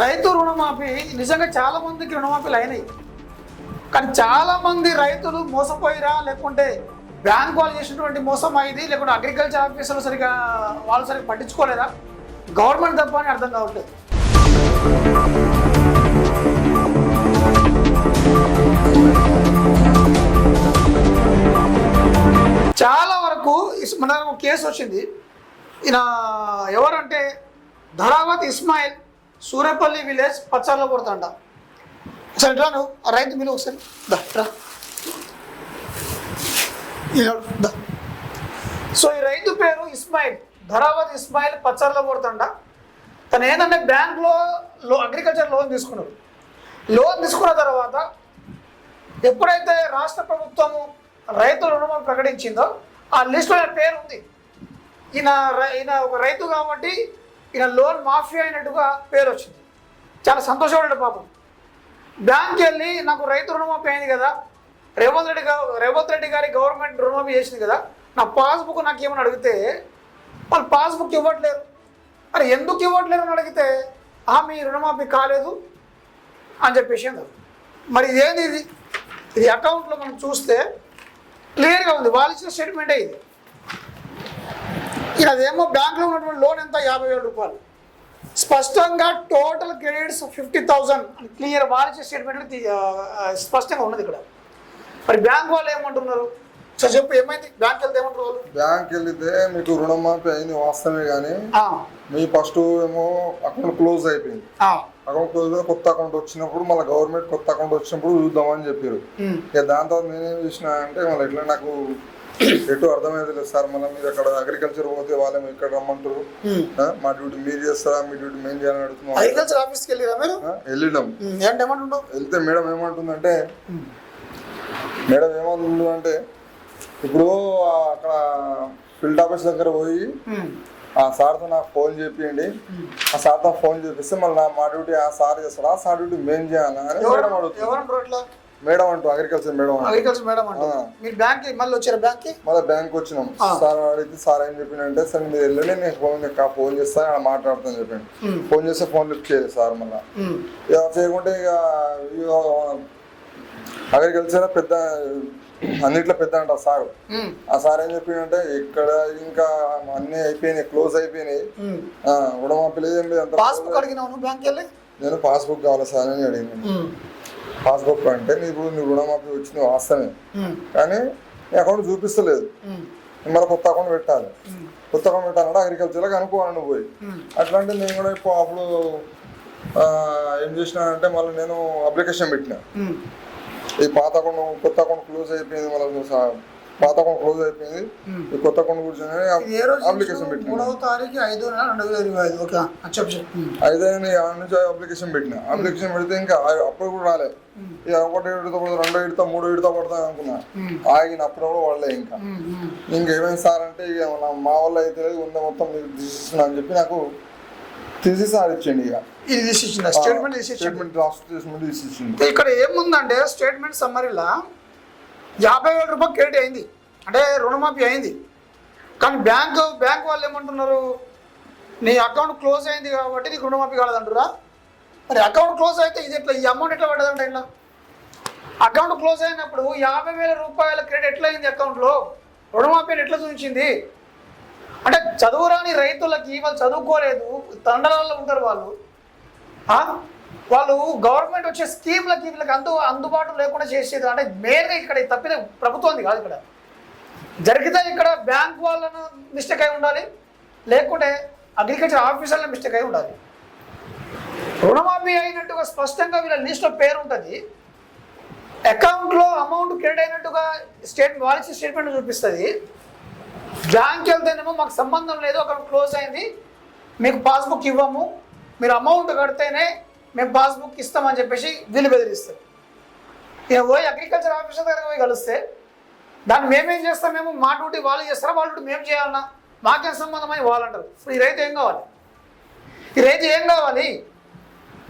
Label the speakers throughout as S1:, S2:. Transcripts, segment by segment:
S1: రైతు రుణమాఫీ నిజంగా చాలా మందికి రుణమాఫీలు అయినాయి. కానీ చాలా మంది రైతులు మోసపోయిరా లేకుంటే బ్యాంక్ వాళ్ళు చేసినటువంటి మోసం అయింది లేకుంటే అగ్రికల్చర్ ఆఫీసర్లు సరిగా వాళ్ళు సరిగ్గా పట్టించుకోలేదా? గవర్నమెంట్ తప్ప అని అర్థం కావట్లేదు. చాలా వరకు మన కేసు వచ్చింది. ఈయన ఎవరంటే ధరావత్ ఇస్మాయిల్. సూర్యపల్లి విలేజ్ పచ్చార్లో కొడతాండ. ఒకసారి రా నువ్వు ఆ రైతు మీరు ఒకసారి. దా రా. దా. సో ఈ రైతు పేరు ఇస్మాయిల్ ధరావత్ ఇస్మాయిల్ పచ్చార్లో కొడతాండ. తను ఏంటంటే బ్యాంక్లో లో అగ్రికల్చర్ లోన్ తీసుకున్నాడు. లోన్ తీసుకున్న తర్వాత ఎప్పుడైతే రాష్ట్ర ప్రభుత్వము రైతు రుణమాఫీ ప్రకటించిందో ఆ లిస్టులో పేరు ఉంది ఈయన రై- ఈయన ఒక రైతు కాబట్టి ఈయన లోన్ మాఫీ అయినట్టుగా పేరు వచ్చింది చాలా సంతోషపడ్డాడు పాపం. బ్యాంక్కి వెళ్ళి నాకు రైతు రుణమాఫీ అయింది కదా. రేవంత్ రెడ్డి రేవంత్ రెడ్డి గారి గవర్నమెంట్ రుణమాఫీ చేసింది కదా. నా పాస్బుక్ నాకు ఏమని అడిగితే వాళ్ళు పాస్బుక్ ఇవ్వట్లేరు. మరి ఎందుకు ఇవ్వట్లేరు అని అడిగితే ఆ మీ రుణమాఫీ కాలేదు అని చెప్పేసి మరి ఇదేంది ఇది? ఇది అకౌంట్లో మనం చూస్తే క్లియర్గా ఉంది. వాళ్ళు ఇచ్చిన స్టేట్మెంటే ఇది? ఇక అదేమో బ్యాంక్లో ఉన్నటువంటి లోన్ ఎంత? యాభై వేల రూపాయలు. స్పష్టంగా టోటల్ క్రెడిట్స్ ఫిఫ్టీ థౌజండ్ అని క్లియర్ వాళ్ళు ఇచ్చే స్టేట్మెంట్ స్పష్టంగా ఉన్నది ఇక్కడ. మరి బ్యాంక్ వాళ్ళు ఏమంటున్నారు? సో చెప్పు ఏమైంది? బ్యాంక్ వెళ్తే ఏమంటారు వాళ్ళు?
S2: బ్యాంక్ వెళ్తే మీకు రుణమాఫీ అయింది వాస్తవమే కానీ మీ ఫస్ట్ ఏమో అకౌంట్ క్లోజ్ అయిపోయింది. అకౌంట్ క్లోజ్ కొత్త అకౌంట్ వచ్చినప్పుడు మళ్ళీ గవర్నమెంట్ కొత్త అకౌంట్ వచ్చినప్పుడు చూద్దామని చెప్పారు. ఇక దాని తర్వాత నేనేం చేసిన అంటే మళ్ళీ ఎట్లా నాకు ఎటు అర్థమైతే లేదు సార్ మళ్ళీ మీరు అక్కడ అగ్రికల్చర్ పోతే వాళ్ళేమో ఇక్కడ రమ్మంటారు. మా డ్యూటీ మీరు చేస్తారా మీ డ్యూటీ మేము చేయాలని అడుగుతున్నాం.
S1: అగ్రికల్చర్ ఆఫీస్కి వెళ్ళిరా మీరు?
S2: వెళ్ళినాం. వెళ్తే మేడం ఏమంటుందంటే మేడం ఏమంటుంది అంటే ఇప్పుడు అక్కడ ఫీల్డ్ ఆఫీస్ దగ్గర పోయి ఆ సార్తో నాకు ఫోన్ చేపియండి. ఆ సార్తో ఫోన్ చేపిస్తే మళ్ళీ మా డ్యూటీ ఆ సార్ చేస్తాడు ఆ సార్ డ్యూటీ మేము చేయాలా అని మేడం అడుగుతుంది. మేడం అంటూ అగ్రికల్చర్ మేడం
S1: అగ్రికల్చర్ మేడం అంటే. మీరు బ్యాంక్కి మళ్ళీ వచ్చారా బ్యాంక్కి
S2: మళ్ళీ బ్యాంక్ వచ్చినాం. సార్ అడిగితే సార్ ఏం చెప్పిందంటే సార్ మీరు వెళ్ళండి నేను ఫోన్ ఫోన్ చేస్తా ఆడ మాట్లాడతాను చెప్పండి. ఫోన్ చేస్తే ఫోన్ లిఫ్ట్ చేయలేదు సార్ మళ్ళీ. ఇక చేయకుంటే ఇక అగ్రికల్చర్ పెద్ద అన్నిట్లో పెద్ద అంట సార్. ఆ సార్ ఏం చెప్పిండంటే ఇక్కడ ఇంకా అన్నీ అయిపోయినాయి క్లోజ్ అయిపోయినాయి.
S1: ఉమ్.
S2: ఆ, రుణమాఫీ లేదు ఏం లేదు
S1: వెళ్ళి
S2: నేను పాస్బుక్ కావాలి సార్ అని అడిగింది పాస్బుక్ అంటే నీకు నీ రుణమాఫీ వచ్చింది వాస్తవమే కానీ నీ అకౌంట్ చూపిస్తలేదు. మళ్ళీ కొత్త అకౌంట్ పెట్టాలి. కొత్త అకౌంట్ పెట్టాలంటే అగ్రికల్చర్లో అనుకోవాలి నువ్వు పోయి.
S1: ఉమ్.
S2: అట్లా అంటే నేను కూడా ఇప్పుడు అప్పుడు ఏం చేసినానంటే మళ్ళీ నేను అప్లికేషన్ పెట్టిన. ఈ పాత అకౌంట్ కొత్త అకౌంట్ క్లోజ్ అయిపోయింది మళ్ళీ పాత అకౌంట్ క్లోజ్ అయిపోయింది.
S1: ఉమ్.
S2: ఈ కొత్త అకౌంట్ కూర్చొని అప్లికేషన్ పెట్టిన.
S1: మూడవ తారీఖు ఐదో నెల రెండు వేల ఇరవై ఐదు. ఓకే
S2: నుంచి అప్లికేషన్ పెట్టిన. అప్లికేషన్ పెడితే ఇంకా అప్పుడు కూడా రాలే. ఇక ఒకటి ఏడుతో పడతా రెండో ఏడుతో మూడో ఏడుతో పడతా అనుకున్నా. ఆగిన అప్పుడు కూడా పడలే ఇంకా. ఇంకేమైంది సార్ అంటే ఇక మా వల్ల అయితే ఉందా మొత్తం మీకు తీసిస్తున్నా అని చెప్పి నాకు తీసి సార్ ఇచ్చిండు ఇక.
S1: ఇది స్టేట్మెంట్
S2: స్టేట్మెంట్ తీసి
S1: ఇక్కడ ఏముందంటే స్టేట్మెంట్ సమ్మరీలా యాభై వేల రూపాయలు క్రెడిట్ అయింది. అంటే రుణమాఫీ అయింది. కానీ బ్యాంకు బ్యాంక్ వాళ్ళు ఏమంటున్నారు? నీ అకౌంట్ క్లోజ్ అయింది కాబట్టి నీకు రుణమాఫీ కాలేదంటారా? మరి అకౌంట్ క్లోజ్ అయితే ఇది ఎట్లా? ఈ అమౌంట్ ఎట్లా పడదంట ఇలా అకౌంట్ క్లోజ్ అయినప్పుడు యాభై వేల రూపాయల క్రెడిట్ ఎట్లా అయింది అకౌంట్లో? రుణమాఫీ అని ఎట్లా చూపించింది? అంటే చదువురాని రైతులకి వాళ్ళు చదువుకోలేదు తండలలో ఉంటారు వాళ్ళు. వాళ్ళు గవర్నమెంట్ వచ్చే స్కీమ్లకి వీళ్ళకి అందు అందుబాటు లేకుండా చేసేది. అంటే మెయిన్గా ఇక్కడ తప్పిన ప్రభుత్వం కాదు ఇక్కడ. జరిగితే ఇక్కడ బ్యాంక్ వాళ్ళను మిస్టేక్ అయి ఉండాలి. లేకుంటే అగ్రికల్చర్ ఆఫీసర్ల మిస్టేక్ అయి ఉండాలి. రుణమాఫీ అయినట్టుగా స్పష్టంగా వీళ్ళ లిస్ట్లో పేరు ఉంటుంది. అకౌంట్లో అమౌంట్ క్రెడిట్ అయినట్టుగా స్టేట్ వాలిసి స్టేట్మెంట్ చూపిస్తుంది. బ్యాంక్ వెళ్తేనేమో మాకు సంబంధం లేదు. అక్కడ క్లోజ్ అయింది. మీకు పాస్బుక్ ఇవ్వము. మీరు అమౌంట్ కడితేనే మేము పాస్బుక్ ఇస్తామని చెప్పేసి వీళ్ళు బెదిరిస్తారు. ఇక పోయి అగ్రికల్చర్ ఆఫీసర్ దగ్గర పోయి కలిస్తే దాన్ని మేమేం చేస్తాం? మేము మా డ్యూటీ వాళ్ళు చేస్తారా? వాళ్ళ డ్యూటీ మేము చేయాలన్నా మాకేం సంబంధం అని వాళ్ళు అంటారు. ఇప్పుడు ఈ రైతు ఏం కావాలి? ఈ రైతు ఏం కావాలి?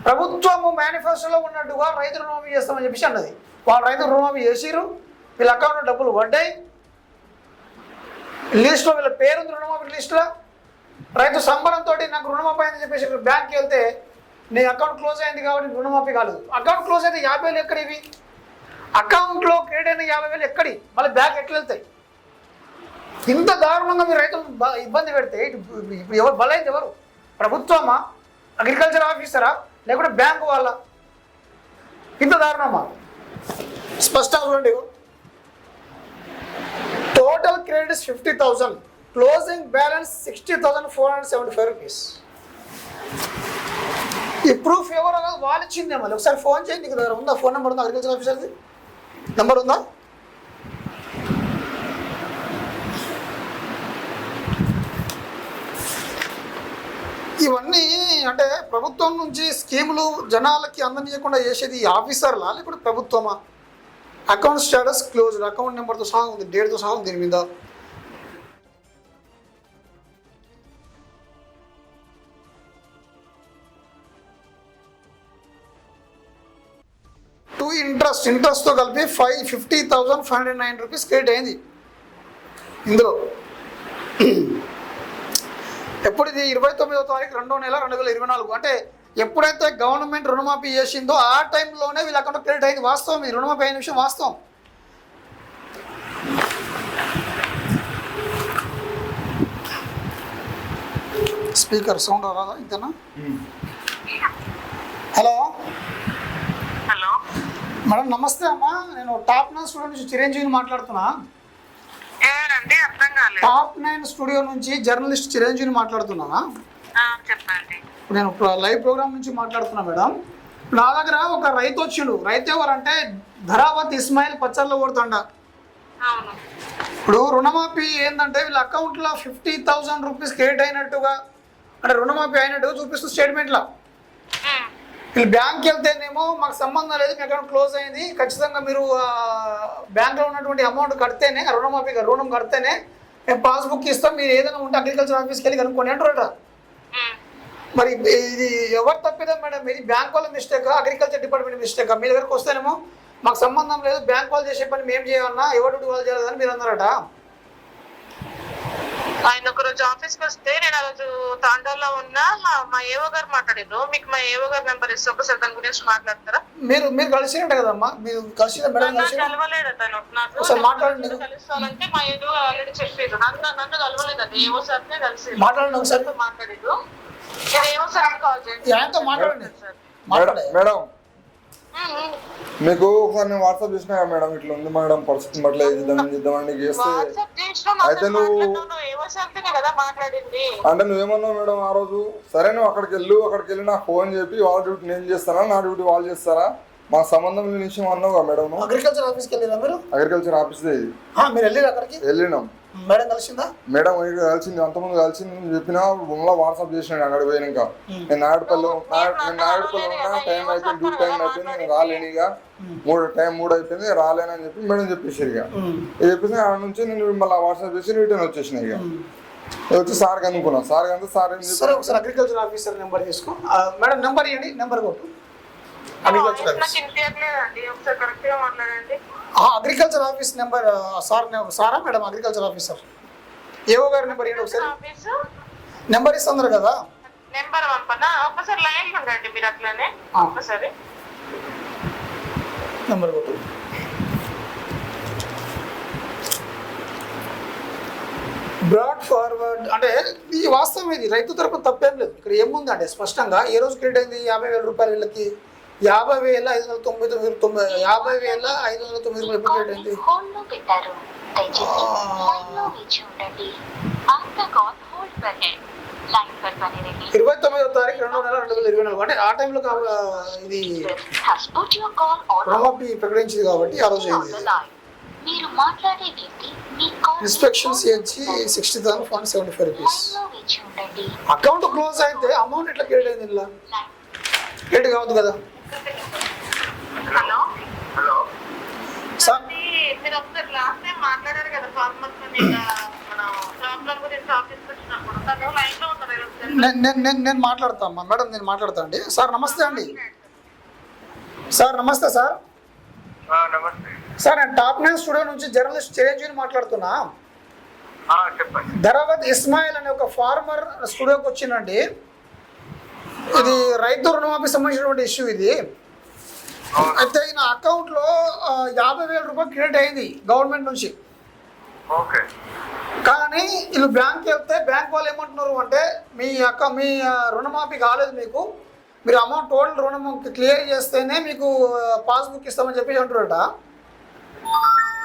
S1: ప్రభుత్వము మేనిఫెస్టోలో ఉన్నట్టుగా రైతు రుణమాఫీ చేస్తామని చెప్పేసి అన్నది. వాళ్ళు రైతు రుణమాఫీ చేసిరు వీళ్ళ అకౌంట్లో డబ్బులు పడ్డాయి. లిస్ట్లో వీళ్ళ పేరుంది రుణమాఫీ లిస్టులో. రైతు సంబరంతో నాకు రుణమాఫీ అని చెప్పేసి బ్యాంక్కి వెళ్తే నీ అకౌంట్ క్లోజ్ అయింది కాబట్టి రుణమాఫీ కాలేదు. అకౌంట్ క్లోజ్ అయితే యాభై వేలు ఎక్కడ ఇవి అకౌంట్లో క్రెడిట్ అయిన యాభై వేలు ఎక్కడి? మళ్ళీ బ్యాక్ ఎట్లా వెళ్తాయి? ఇంత దారుణంగా మీరు రైతులు ఇబ్బంది పెడితే ఇప్పుడు ఎవరు బలైంది ఎవరు? ప్రభుత్వమా? అగ్రికల్చర్ ఆఫీసరా లేకుంటే బ్యాంకు వాళ్ళ? ఇంత దారుణమా? స్పష్టంగా చూడండి total credits fifty thousand closing balance sixty thousand four hundred seventy five rupees ఈ ప్రూఫ్ ఎవరో కాదు వాళ్ళు ఇచ్చిందే మళ్ళీ ఒకసారి ఫోన్ చేయండి నీకు దగ్గర ఉందా? ఫోన్ నెంబర్ ఉందా? అగ్రికల్చర్ ఆఫీసర్ది నెంబర్ ఉందా? ఇవన్నీ అంటే ప్రభుత్వం నుంచి స్కీములు జనాలకి అందనీయకుండా చేసేది ఆఫీసర్లా లేకపోతే ప్రభుత్వమా? అకౌంట్ స్టేటస్ క్లోజ్డ్ అకౌంట్ నెంబర్తో సహా ఉంది డేట్తో సహా ఉంది దీని మీద. టూ ఇంట్రెస్ట్ ఇంట్రెస్ట్తో కలిపి five fifty thousand five hundred nine rupees credit అయింది. ఇందులో ఎప్పుడు ఇది ఇరవై తొమ్మిదో తారీఖు రెండో నెల రెండు వేల ఇరవై నాలుగు. అంటే ఎప్పుడైతే గవర్నమెంట్ రుణమాఫీ చేసిందో ఆ టైంలోనే వీళ్ళ అకౌంట్ క్రెడిట్ అయింది వాస్తవం. ఇది రుణమాఫీ అయిన విషయం వాస్తవం. స్పీకర్ సౌండ్ రాదా ఇంతనా? Hello
S3: hello?
S1: మేడం నమస్తే అమ్మా. నేను టాప్ నైన్ స్టూడియో నుంచి చిరంజీవిని మాట్లాడుతున్నా. టాప్ నైన్ స్టూడియో నుంచి జర్నలిస్ట్ చిరంజీవిని మాట్లాడుతున్నా.
S3: ఆ, చెప్పండి.
S1: ఇప్పుడు నేను లైవ్ ప్రోగ్రామ్ నుంచి మాట్లాడుతున్నా మేడం. నా దగ్గర ఒక రైతు వచ్చిండు. రైతు ఎవరంటే ధరావత్ ఇస్మాయిల్ పచ్చర్లో కొడుతుండ. ఇప్పుడు రుణమాఫీ ఏంటంటే వీళ్ళ అకౌంట్లో ఫిఫ్టీ థౌసండ్ రూపీస్ క్రెడిట్ అయినట్టుగా అంటే రుణమాఫీ అయినట్టుగా చూపిస్తుంది స్టేట్మెంట్లో వీళ్ళు బ్యాంక్కి వెళ్తేనేమో మాకు సంబంధం లేదు మీ అకౌంట్ క్లోజ్ అయింది. ఖచ్చితంగా మీరు బ్యాంక్లో ఉన్నటువంటి అమౌంట్ కడితేనే రుణమాఫీ రుణం కడితేనే మేము పాస్బుక్ ఇస్తాం. మీరు ఏదైనా ఉంటే అగ్రికల్చర్ ఆఫీస్కి వెళ్ళి కనుక్కోండి అంటారట మరి ఇది ఎవరు తప్పిదా మేడం? ఇది బ్యాంక్ వాళ్ళ మిస్టేక్ అగ్రికల్చర్ డిపార్ట్మెంట్ మిస్టేక్? మీ దగ్గరకు వస్తేనేమో మాకు సంబంధం లేదు. బ్యాంక్ వాళ్ళు చేసే పని మేము చేయాలన్నా ఎవరు వాళ్ళు చేయాలని మీరు అన్నారట.
S3: ఆయన ఒక రోజు ఆఫీస్కి వస్తే నేను ఆ రోజు తాండాలో ఉన్నా. మా ఏవో గారు మాట్లాడారు మీకు మా ఏవో గారు నెంబర్ ఇస్తే ఒకసారి దాని గురించి మాట్లాడతారా?
S1: మీరు మీరు కలిసినట్టు కదమ్మా? మీరు కలిసి
S3: కలవలేడు అతను. నాకు
S1: మాట్లాడండి.
S3: కలుస్తానంటే మా ఏదో ఆల్రెడీ చెప్పారు నన్ను నన్ను కలవలేదు అది ఏవో సార్నే కలిసి
S1: మాట్లాడండి ఒకసారి.
S3: మాట్లాడారు ఏవో సార్ కాల్ చేయండి
S1: ఆయనతో మాట్లాడండి.
S3: సార్.
S2: మేడం
S1: మాట్లాడే
S2: మేడం
S3: ఉమ్, ఉమ్.
S2: మీకు ఒకసారి వాట్సాప్ చేసినా కదా మేడం ఇట్లా ఉంది మేడం పరిస్థితి బట్ల చేద్దాం చేద్దామని చేస్తే అయితే నువ్వు- అంటే నువ్వేమన్నావు మేడం ఆ రోజు? సరే నువ్వు అక్కడికి వెళ్ళు అక్కడికి వెళ్ళి నాకు ఫోన్ చెప్పి వాళ్ళ డ్యూటీ నేను చేస్తానా నా డ్యూటీ వాళ్ళు చేస్తారా? మా సంబంధం లేని విషయం అన్నావు మేడం
S1: అగ్రికల్చర్ ఆఫీస్కి వెళ్ళిరా మీరు?
S2: అగ్రికల్చర్ ఆఫీస్ ఇది.
S1: మీరు అక్కడికి?
S2: వెళ్ళినాం.
S1: మేడం కలిసిందా?
S2: మేడం కలిసింది అంతకుముందు కలిసింది నేను చెప్పినా బొమ్మలో వాట్సాప్ చేసినాడు అక్కడ పోయినాక. నేను నాయుడుపల్లి నా- నేను నాయుడుపల్లి ఉన్నా టైం అయిపోయింది డ్యూటీ టైం అయిపోయింది నేను రాలేను ఇక. మూడు టైం మూడు అయిపోయింది రాలేనని చెప్పి మేడం చెప్పేసారు ఇక. చెప్పేసి ఆడ నుంచి నేను మళ్ళీ వాట్సాప్ చేసి రిటర్న్ వచ్చేసిన ఇక. వచ్చి సార్ కనుక్కున్నా సార్ కనుక సార్ ఏం
S1: సరే ఒకసారి అగ్రికల్చర్ ఆఫీసర్ నెంబర్ తీసుకో మేడం నెంబర్ ఇవ్వండి నెంబర్ కొట్టు. అగ్రికల్చర్
S3: ఒకసారి
S1: అగ్రికల్చర్ ఆఫీస్ నెంబర్ సార్ సారా మేడం అగ్రికల్చర్ ఆఫీసర్ ఏవో గారి నెంబర్ ఇవ్వండి ఒకసారి?
S3: ఆఫీసు
S1: నెంబర్ ఇస్తున్నారు కదా
S3: నెంబర్ పంపనా ఒక్కసారి లైన్ ఉండండి మీరు అట్లనే. ఒక్కసారి
S1: నెంబర్ కొట్టు. బ్రాడ్ ఫార్వర్డ్ అంటే ఈ వాస్తవం ఇది. రైతు తరపున తప్పేం లేదు. ఇక్కడ ఏముంది అంటే స్పష్టంగా ఏ రోజు క్రెడిట్ అయింది? యాభై వేల రూపాయలు వీళ్ళకి యాభై వేల ఐదు వందల తొంభై తొమ్మిది తొమ్మిది యాభై వేల ఐదు వందల తొమ్మిది రూపాయలు రిపీట్ అయింది ఇరవై తొమ్మిదో తారీఖు రెండు నెల రెండు వేల ఇరవై నాలుగు. అంటే ఆ టైంలో ఇది రుణమాఫీ ప్రకటించింది కాబట్టి ఆ రోజు అయింది. ఇన్స్పెక్షన్ చేయించి sixty thousand four seventy five rupees account close అయితే అమౌంట్ ఎట్లా క్రియేట్ అయింది ఇలా క్రియేట్ కావద్దు కదా?
S3: హలో? హలో.
S1: సార్.
S3: మీరు ఒకసారి లాస్ట్ టైం మాట్లాడారు కదా ఫార్మర్స్ మన ప్రాబ్లం గురించి ఆఫీస్కి వచ్చినప్పుడు తను లైన్లో ఉన్నారు ఒకసారి
S1: నేను నేను నేను నేను మాట్లాడతా అమ్మా. మేడం నేను మాట్లాడతా అండి. సార్ నమస్తే అండి. సార్ నమస్తే సార్.
S4: ఆ, నమస్తే.
S1: సార్ నేను టాప్ నైన్ స్టూడియో నుంచి జర్నలిస్ట్ చిరంజీవిని మాట్లాడుతున్నా.
S4: ఆ, చెప్పండి.
S1: ధరావత్ ఇస్మాయిల్ అనే ఒక ఫార్మర్ స్టూడియోకి వచ్చిందండి. ఇది రైతు రుణమాఫీ సంబంధించినటువంటి ఇష్యూ ఇది. అయితే నా అకౌంట్లో యాభై వేల రూపాయలు క్రెడిట్ అయింది గవర్నమెంట్ నుంచి.
S4: ఓకే.
S1: కానీ వీళ్ళు బ్యాంక్కి వెళ్తే బ్యాంక్ వాళ్ళు ఏమంటున్నారు అంటే మీ అక్క మీ రుణమాఫీ కాలేదు మీకు. మీరు అమౌంట్ టోటల్ రుణం క్లియర్ చేస్తేనే మీకు పాస్బుక్ ఇస్తామని చెప్పి అంటారట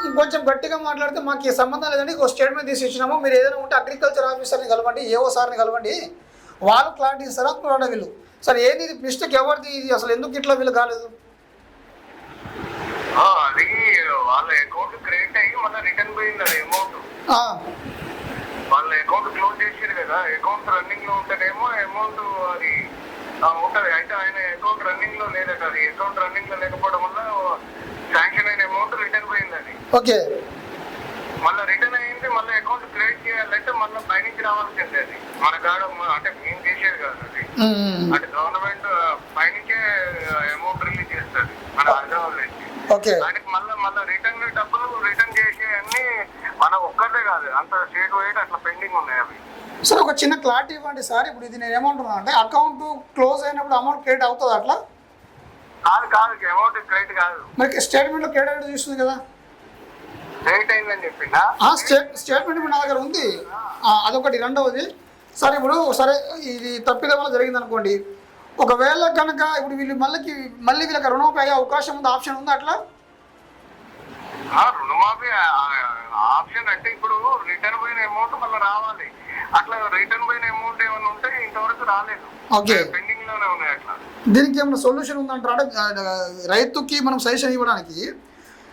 S1: ఇంకొంచెం గట్టిగా మాట్లాడితే మాకు ఈ సంబంధం లేదండి. ఒక స్టేట్మెంట్ తీసి ఇచ్చినాము. మీరు ఏదైనా ఉంటే అగ్రికల్చర్ ఆఫీసర్ని కలవండి ఏఓ సార్ని కలవండి. వాళ్ళు క్లారిటీ ఇస్తారా? అంటున్నాడు వీళ్ళు. సరే ఏంది ఇది? మిస్టేక్ ఎవరిది ఇది? అసలు ఎందుకు ఇట్లా వీళ్ళు కాలేదు?
S4: అది వాళ్ళ అకౌంట్ క్రెడిట్ అయ్యి మళ్ళీ రిటర్న్ పోయింది అమౌంట్ వాళ్ళ అకౌంట్ క్లోజ్ చేసారు కదా అకౌంట్ రన్నింగ్లో ఉంటేనేమో అమౌంట్ అది ఉంటది. అయితే ఆయన అకౌంట్ రన్నింగ్లో లేదట. అది అకౌంట్ రన్నింగ్లో లేకపోవడం వల్ల శాంక్షన్ అయిన అమౌంట్ రిటర్న్ పోయింది అది.
S1: ఓకే.
S4: మళ్ళీ రిటర్న్ అయింది మళ్ళీ అకౌంట్ చేయాలంటే మళ్ళీ పైనుంచి రావాల్సిందే అది. మన కాడ అంటే మేము చేసేది కాదు అది. అంటే గవర్నమెంట్ పైనుంచే అమౌంట్ రిలీజ్ చేస్తుంది మన
S1: ఓకే.
S4: దానికి మళ్ళీ మళ్ళీ రిటర్న్ డబ్బులు రిటర్న్ చేసే అన్ని మన ఒక్కటే కాదు. అంత స్టేట్ వైడ్ అట్లా పెండింగ్ ఉన్నాయి అవి.
S1: సార్ ఒక చిన్న క్లారిటీ ఇవ్వండి సార్. ఇప్పుడు ఇది నేను ఏమంటున్నాను అంటే అకౌంట్ క్లోజ్ అయినప్పుడు అమౌంట్ క్రెడిట్ అవుతుంది అట్లా?
S4: కాదు కాదు అమౌంట్ క్రెడిట్ కాదు.
S1: మరి స్టేట్మెంట్లో క్రెడిట్ చూస్తుంది కదా
S4: క్రెడిట్ అయిందని చెప్పిందా
S1: ఆ స్టేట్ స్టేట్మెంట్ నా దగ్గర ఉంది. అదొకటి. రెండవది సరే ఇప్పుడు సరే ఇది తప్పిదం వల్ల జరిగింది అనుకోండి ఒకవేళ కనుక ఇప్పుడు వీళ్ళు మళ్ళీ మళ్ళీ వీళ్ళకి రుణమాఫీ అయ్యే అవకాశం ఉంది ఆప్షన్ ఉందా అట్లా?
S4: రుణమాఫీ ఆప్షన్ అంటే ఇప్పుడు రిటర్న్ పోయిన అమౌంట్ మళ్ళీ రావాలి. అట్లా రిటర్న్ పోయిన అమౌంట్ ఏమైనా ఉంటే ఇంతవరకు రాలేదు.
S1: Okay.
S4: పెండింగ్లోనే ఉన్నాయి అట్లా.
S1: దీనికి ఏమైనా సొల్యూషన్ ఉందంటారా? రైతుకి మనం సజెషన్ ఇవ్వడానికి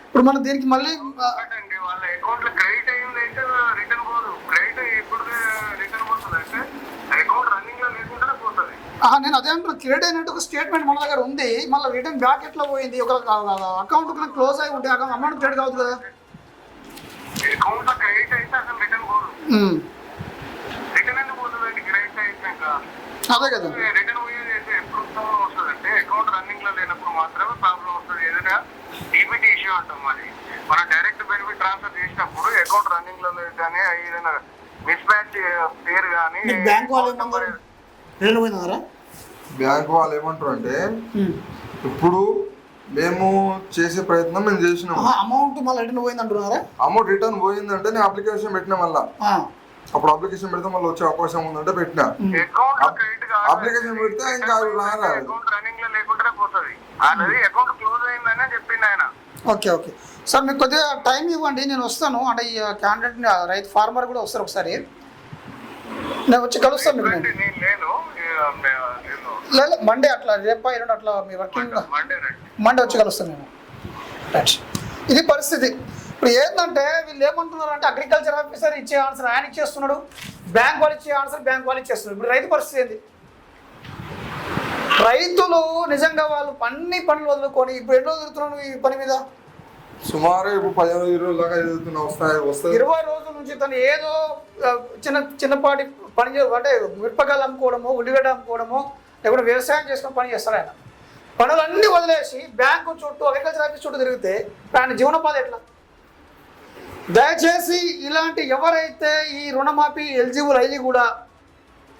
S1: ఇప్పుడు మనం దీనికి మళ్ళీ ఆ,
S4: ఒకటండి వాళ్ళ అకౌంట్లో క్రెడిట్ అయింది అయితే రిటర్న్ పోదు. క్రెడిట్ ఇప్పుడు రిటర్న్ పోతుంది అంటే అకౌంట్ రన్నింగ్లో పోతుంది.
S1: నేను అదే అంటున్నా క్రెడిట్ అయినట్టు ఒక స్టేట్మెంట్ మన దగ్గర ఉంది. మళ్ళీ రిటర్న్ బ్యాక్ ఎట్లా పోయింది? ఒక అకౌంట్ క్లోజ్ అయి ఉంటే అమౌంట్ క్రెడిట్ కావద్దు కదా?
S4: అకౌంట్లో క్రెడిట్ అయితే అసలు రిటర్న్ పోదు. రిటర్న్ ఎందుకు పోతుందండి క్రెడిట్ అయిపోయాక
S1: అదే కదా.
S4: రిటర్న్ పోయేది ఎప్పుడు అకౌంట్ రన్నింగ్లో లేనప్పుడు మాత్రమే ఇష్యూ అంటాం మరి. మనం డైరెక్ట్ బెనిఫిట్ ట్రాన్స్ఫర్ చేసినప్పుడు అకౌంట్ రన్నింగ్లో లేదు కానీ ఏదైనా మిస్ మ్యాచ్ పేరు కానీ
S1: బ్యాంక్ వాళ్ళు
S2: బ్యాంక్ వాళ్ళు ఏమంటారు అంటే ఇప్పుడు మేము చేసే ప్రయత్నం మేము చేసినాం.
S1: అమౌంట్ మళ్ళీ రిటర్న్ పోయింది అంటున్నారా
S2: అమౌంట్ రిటర్న్ పోయిందంటే నేను అప్లికేషన్ పెట్టినా మళ్ళా.
S1: ఆ,
S2: అప్పుడు అప్లికేషన్ పెడితే మళ్ళీ వచ్చే అవకాశం ఉందంటే పెట్టినా. అప్లికేషన్ పెడితే ఇంకా
S4: రన్నింగ్లో లేకుండానే పోతుంది. అకౌంట్ క్లోజ్ అయిందని చెప్పింది ఆయన.
S1: Okay okay. సార్ మీకు కొద్దిగా టైం ఇవ్వండి నేను వస్తాను. అంటే ఈ క్యాండిడేట్ రైతు ఫార్మర్ కూడా వస్తారు ఒకసారి. నేను వచ్చి కలుస్తాను మీకు నేను. లేదు మండే అట్లా రేపా ఎల్లుండి అట్లా మీ వర్కింగ్
S4: మండే
S1: వచ్చి కలుస్తాను నేను. ఇది పరిస్థితి. ఇప్పుడు ఏంటంటే వీళ్ళు ఏమంటున్నారు అంటే అగ్రికల్చర్ ఆఫీసర్ ఇచ్చే ఆన్సర్ ఆయన ఇచ్చేస్తున్నాడు. బ్యాంక్ వాళ్ళు ఇచ్చే ఆన్సర్ బ్యాంక్ వాళ్ళు ఇచ్చేస్తున్నారు. ఇప్పుడు రైతు పరిస్థితి ఏంది? రైతులు నిజంగా వాళ్ళు అన్ని పనులు వదులుకొని ఇప్పుడు ఎన్నో తిరుగుతున్నాడు ఈ పని మీద?
S2: సుమారు ఇప్పుడు పదిహేను ఇరవై రోజుల దాకా ఎదుగుతున్నా వస్తాయి వస్తుంది
S1: ఇరవై రోజుల నుంచి తను ఏదో చిన్న చిన్నపాటి పని చే అంటే మిరపకాయలు అమ్ముకోవడము ఉల్లిగడ్డ అమ్ముకోవడము లేకుంటే వ్యవసాయం చేసుకుని పని చేస్తాడు ఆయన? పనులన్నీ వదిలేసి బ్యాంకు చుట్టూ అగ్రికల్చర్ ఆఫీస్ చుట్టూ తిరిగితే ఆయన జీవనోపాధి ఎట్లా? దయచేసి ఇలాంటి ఎవరైతే ఈ రుణమాఫీ ఎలిజిబుల్ అయ్యి కూడా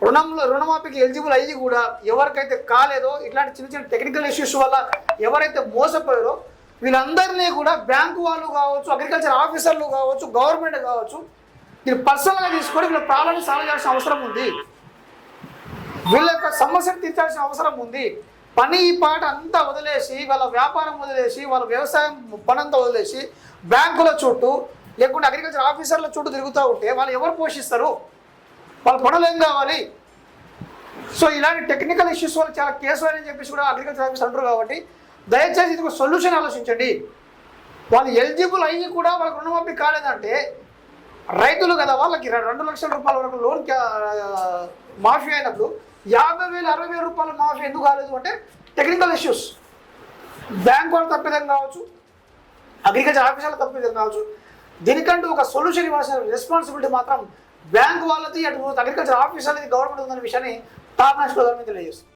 S1: రుణంలో రుణమాఫీకి ఎలిజిబుల్ అయ్యి కూడా ఎవరికైతే కాలేదో ఇట్లాంటి చిన్న చిన్న టెక్నికల్ ఇష్యూస్ వల్ల ఎవరైతే మోసపోయారో వీళ్ళందరినీ కూడా బ్యాంకు వాళ్ళు కావచ్చు అగ్రికల్చర్ ఆఫీసర్లు కావచ్చు గవర్నమెంట్ కావచ్చు వీళ్ళు పర్సనల్గా తీసుకొని వీళ్ళ ప్రాబ్లమ్ని సాల్వ్ చేయాల్సిన అవసరం ఉంది. వీళ్ళ యొక్క సమస్యను తీర్చాల్సిన అవసరం ఉంది. పని ఈ పాట అంతా వదిలేసి వాళ్ళ వ్యాపారం వదిలేసి వాళ్ళ వ్యవసాయం పనంతా వదిలేసి బ్యాంకుల చుట్టూ లేకుంటే అగ్రికల్చర్ ఆఫీసర్ల చుట్టూ తిరుగుతూ ఉంటే వాళ్ళు ఎవరు పోషిస్తారు? వాళ్ళ పనులు ఏం కావాలి? సో ఇలాంటి టెక్నికల్ ఇష్యూస్ వల్ల చాలా కేసులు అని చెప్పేసి కూడా అగ్రికల్చర్ ఆఫీస్ అంటారు కాబట్టి దయచేసి ఇది ఒక సొల్యూషన్ ఆలోచించండి. వాళ్ళు ఎలిజిబుల్ అయ్యి కూడా వాళ్ళకి రుణమాఫీ కాలేదంటే రైతులు కదా వాళ్ళకి రెండు లక్షల రూపాయల వరకు లోన్ మాఫీ అయినప్పుడు యాభై వేలు అరవై వేల రూపాయల మాఫీ ఎందుకు కాలేదు అంటే టెక్నికల్ ఇష్యూస్ బ్యాంక్ వాళ్ళు తప్పిదం కావచ్చు? అగ్రికల్చర్ ఆఫీసర్లు తప్పిదం కావచ్చు? దీనికంటూ ఒక సొల్యూషన్ ఇవ్వాల్సిన రెస్పాన్సిబిలిటీ మాత్రం బ్యాంక్ వాళ్ళది అటు అగ్రికల్చర్ ఆఫీసర్లది గవర్నమెంట్ ఉందనే విషయాన్ని టాప్ నేషనల్ గవర్నమెంట్ తెలియజేస్తుంది.